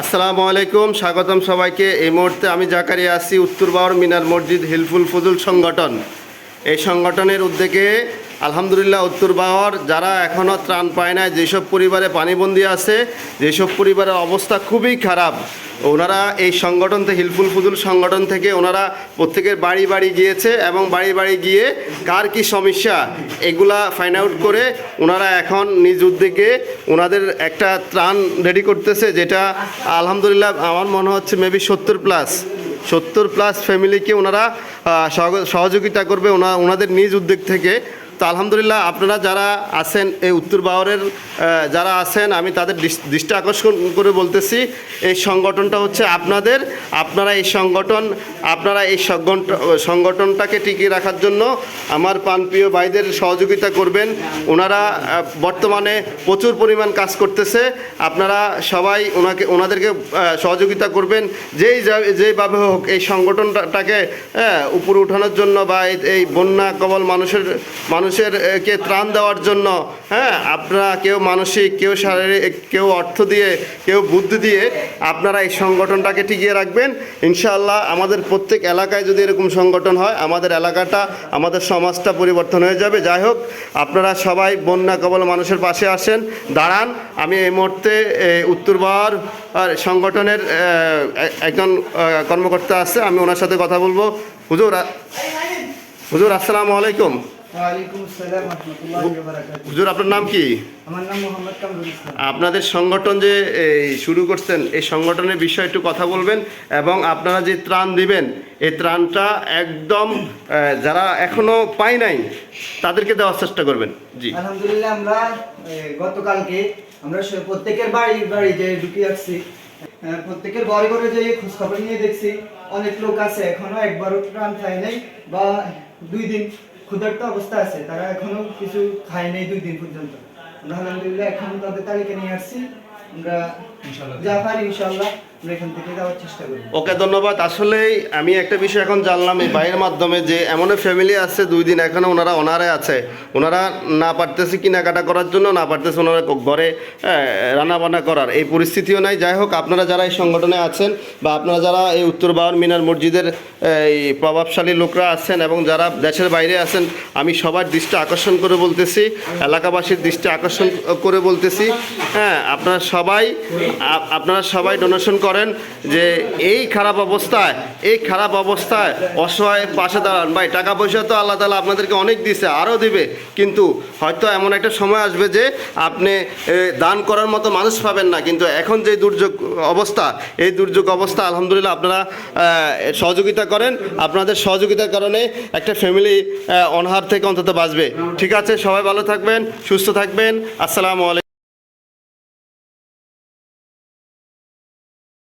আসসালামু আলাইকুম, স্বাগতম সবাইকে। এই মুহূর্তে আমি জাকারি আসি উত্তর বাউর মিনার মসজিদ হিলফুল ফজুল সংগঠন। এই সংগঠনের উদ্যোগে আলহামদুলিল্লাহ, উত্তর বাওয়ার যারা এখনও ত্রাণ পায় না যেসব পরিবারে পানিবন্দি আছে, যেসব পরিবারের অবস্থা খুবই খারাপ, ওনারা এই সংগঠন থেকে, হিলফুল ফুজুল সংগঠন থেকে ওনারা প্রত্যেকের বাড়ি বাড়ি গিয়েছে এবং বাড়ি বাড়ি গিয়ে কার কি সমস্যা, এগুলা ফাইন্ড আউট করে ওনারা এখন নিজ উদ্যোগে ওনাদের একটা ত্রাণ রেডি করতেছে, যেটা আলহামদুলিল্লাহ আমার মনে হচ্ছে মেবি সত্তর প্লাস সত্তর প্লাস ফ্যামিলিকে ওনারা সহযোগিতা করবে ওনা, ওনাদের নিজ উদ্যোগ থেকে। তো আলহামদুলিল্লাহ আপনারা যারা আছেন এই উত্তর বাওয়ারের যারা আছেন, আমি তাদের দৃষ- দৃষ্টি আকর্ষণ করে বলতেছি, এই সংগঠনটা হচ্ছে আপনাদের। আপনারা এই সংগঠন, আপনারা এই সংগঠনটাকে টিকিয়ে রাখার জন্য আমার প্রাণপ্রিয় ভাইদের সহযোগিতা করবেন। ওনারা বর্তমানে প্রচুর পরিমাণ কাজ করতেছে। আপনারা সবাই ওনাকে, ওনাদেরকে সহযোগিতা করবেন। যেই যেইভাবে হোক এই সংগঠনটাকে উপরে উঠানোর জন্য বা এই- বন্যা কবল মানুষের মানুষের কে ত্রাণ দেওয়ার জন্য হ্যাঁ আপনারা কেউ মানসিক কেউ শারীরিক কেউ অর্থ দিয়ে কেউ বুদ্ধি দিয়ে আপনারা এই সংগঠনটাকে টিকিয়ে রাখবেন। ইনশাআল্লাহ আমাদের প্রত্যেক এলাকায় যদি এরকম সংগঠন হয় আমাদের এলাকাটা আমাদের সমাজটা পরিবর্তন হয়ে যাবে। যাই হোক আপনারা সবাই বন্যা কবল মানুষের পাশে আসেন দাঁড়ান। আমি এই মুহূর্তে এ, উত্তর বাওয়ার আর সংগঠনের একজন কর্মকর্তা আছে আমি ওনার সাথে কথা বলব। হুজুর হুজুর আসসালামু আলাইকুম। হুজুর আপনার নাম কি? আমার নাম মোহাম্মদ কামরুল ইসলাম। আপনাদের সংগঠন যে শুরু করছেন এই সংগঠনের বিষয়ে একটু কথা বলবেন এবং আপনারা যে ত্রাণ দিবেন এই ত্রাণটা একদম যারা এখনও পায় নাই তাদেরকে দেওয়ার চেষ্টা করবেন। জি। আলহামদুলিল্লাহ আমরা গতকালকে আমরা প্রত্যেকের বাড়ি বাড়ি যে ঢুকে আসছি। প্রত্যেকের ঘরে ঘরে যে খোঁজ খবর নিয়ে দেখছি অনেক লোক আছে এখনও একবারও প্রাণ খায় নাই বা দুই দিন ক্ষুধার্ত অবস্থা আছে তারা এখনও কিছু খায় নাই দুই দিন পর্যন্ত। আমরা আলহামদুলিল্লাহ এখন তাদের তালিকা নিয়ে আসছি। আমরা পারি ইনশাল্লাহ ওকে, ধন্যবাদ। আসলেই আমি একটা বিষয় এখন জানলাম এই বাইরের মাধ্যমে যে এমন ফ্যামিলি আছে, দুই দিন এখনও ওনারা অনারে আছে। ওনারা না পারতেছে কেনাকাটা করার জন্য, না পারতেছে ওনারা ঘরে রান্না বান্না করার। এই পরিস্থিতিও নাই। যাই হোক, আপনারা যারা এই সংগঠনে আছেন বা আপনারা যারা এই উত্তর বাওয়ার মিনার মসজিদের এই প্রভাবশালী লোকরা আছেন এবং যারা দেশের বাইরে আছেন, আমি সবার দৃষ্টি আকর্ষণ করে বলতেছি, এলাকাবাসীর দৃষ্টি আকর্ষণ করে বলতেছি। হ্যাঁ আপনারা সবাই আপনারা সবাই ডোনেশন করেন। যে এই খারাপ অবস্থায়, এই খারাপ অবস্থায় অসহায় পাশে দাঁড়ান। ভাই, টাকা পয়সা তো আল্লাহ তালা আপনাদেরকে অনেক দিছে আরও দিবে। কিন্তু হয়তো এমন একটা সময় আসবে যে আপনি দান করার মতো মানুষ পাবেন না। কিন্তু এখন যে দুর্যোগ অবস্থা, এই দুর্যোগ অবস্থা, আলহামদুলিল্লাহ আপনারা সহযোগিতা করেন। আপনাদের সহযোগিতার কারণে একটা ফ্যামিলি অনহার থেকে অন্তত বাঁচবে। ঠিক আছে, সবাই ভালো থাকবেন, সুস্থ থাকবেন। আসসালামু আলাইকুম।